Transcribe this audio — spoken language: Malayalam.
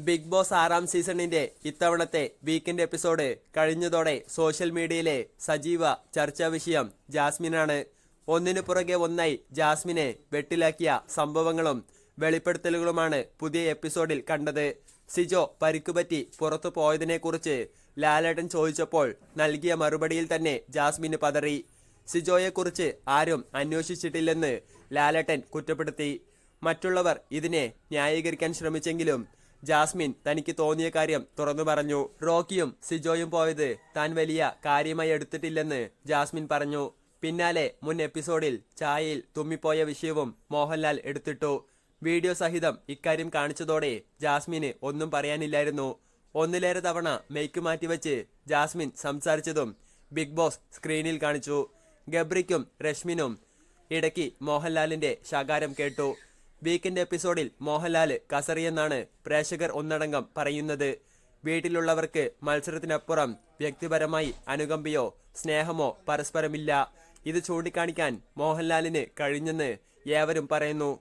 ബിഗ് ബോസ് ആറാം സീസണിന്റെ ഇത്തവണത്തെ വീക്കെൻഡ് എപ്പിസോഡ് കഴിഞ്ഞതോടെ സോഷ്യൽ മീഡിയയിലെ സജീവ ചർച്ചാ വിഷയം ജാസ്മിനാണ്. ഒന്നിനു പുറകെ ഒന്നായി ജാസ്മിനെ വെട്ടിലാക്കിയ സംഭവങ്ങളും വെളിപ്പെടുത്തലുകളുമാണ് പുതിയ എപ്പിസോഡിൽ കണ്ടത്. സിജോ പരിക്കുപറ്റി പുറത്തു പോയതിനെക്കുറിച്ച് ലാലേട്ടൻ ചോദിച്ചപ്പോൾ നൽകിയ മറുപടിയിൽ തന്നെ ജാസ്മിന് പതറി. സിജോയെക്കുറിച്ച് ആരും അന്വേഷിച്ചിട്ടില്ലെന്ന് ലാലേട്ടൻ കുറ്റപ്പെടുത്തി. മറ്റുള്ളവർ ഇതിനെ ന്യായീകരിക്കാൻ ശ്രമിച്ചെങ്കിലും ജാസ്മിൻ തനിക്ക് തോന്നിയ കാര്യം തുറന്നു പറഞ്ഞു. റോക്കിയും സിജോയും പോയത് താൻ വലിയ കാര്യമായി എടുത്തിട്ടില്ലെന്ന് ജാസ്മിൻ പറഞ്ഞു. പിന്നാലെ മുൻ എപ്പിസോഡിൽ ചായയിൽ തുമ്മിപ്പോയ വിഷയവും മോഹൻലാൽ എടുത്തിട്ടു. വീഡിയോ സഹിതം ഇക്കാര്യം കാണിച്ചതോടെ ജാസ്മിന് ഒന്നും പറയാനില്ലായിരുന്നു. ഒന്നിലേറെ തവണ മെയ്ക്ക് മാറ്റിവെച്ച് ജാസ്മിൻ സംസാരിച്ചതും ബിഗ് ബോസ് സ്ക്രീനിൽ കാണിച്ചു. ഗബ്രിക്കും രശ്മിനും ഇടയ്ക്ക് മോഹൻലാലിന്റെ ശകാരം കേട്ടു. വീക്കെൻഡ് എപ്പിസോഡിൽ മോഹൻലാൽ കസറിയെന്നാണ് പ്രേക്ഷകർ ഒന്നടങ്കം പറയുന്നത്. വീട്ടിലുള്ളവർക്ക് മത്സരത്തിനപ്പുറം വ്യക്തിപരമായി അനുകമ്പയോ സ്നേഹമോ പരസ്പരമില്ല. ഇത് ചൂണ്ടിക്കാണിക്കാൻ മോഹൻലാലിന് കഴിഞ്ഞെന്ന് ഏവരും പറയുന്നു.